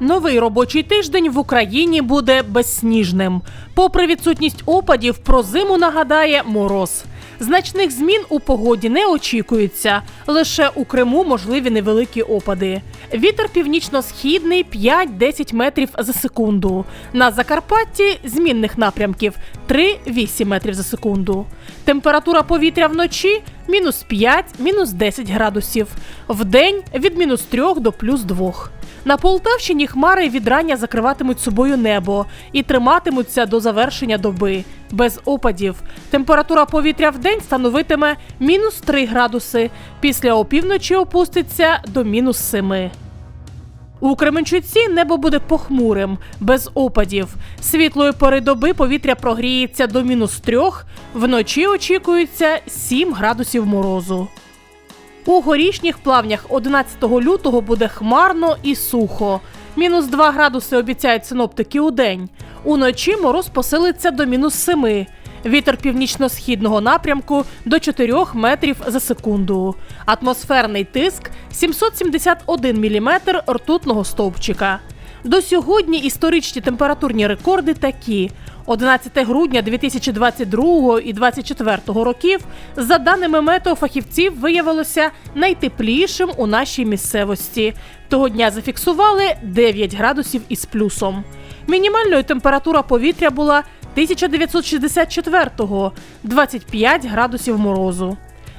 Новий робочий тиждень в Україні буде безсніжним. Попри відсутність опадів, про зиму нагадає мороз. Значних змін у погоді не очікується. Лише у Криму можливі невеликі опади. Вітер північно-східний 5-10 метрів за секунду. На Закарпатті змінних напрямків 3-8 метрів за секунду. Температура повітря вночі мінус 5, мінус 10 градусів. Вдень від мінус 3 до плюс 2. На Полтавщині хмари від рання закриватимуть собою небо і триматимуться до завершення доби без опадів. Температура повітря в день становитиме мінус 3 градуси. Після опівночі опуститься до мінус 7. У Кременчуці небо буде похмурим, без опадів. Світлої пори доби повітря прогріється до мінус 3, вночі очікується 7 градусів морозу. У горішніх плавнях 11 лютого буде хмарно і сухо. Мінус 2 градуси обіцяють синоптики у день. Уночі мороз посилиться до мінус 7. Вітер північно-східного напрямку до 4 метрів за секунду. Атмосферний тиск 771 міліметр ртутного стовпчика. До сьогодні історичні температурні рекорди такі: 11 грудня 2022 і 2024 років, за даними метеофахівців, виявилося найтеплішим у нашій місцевості. Того дня зафіксували 9 градусів із плюсом. Мінімальною температура повітря була 1964-го – 25 градусів морозу.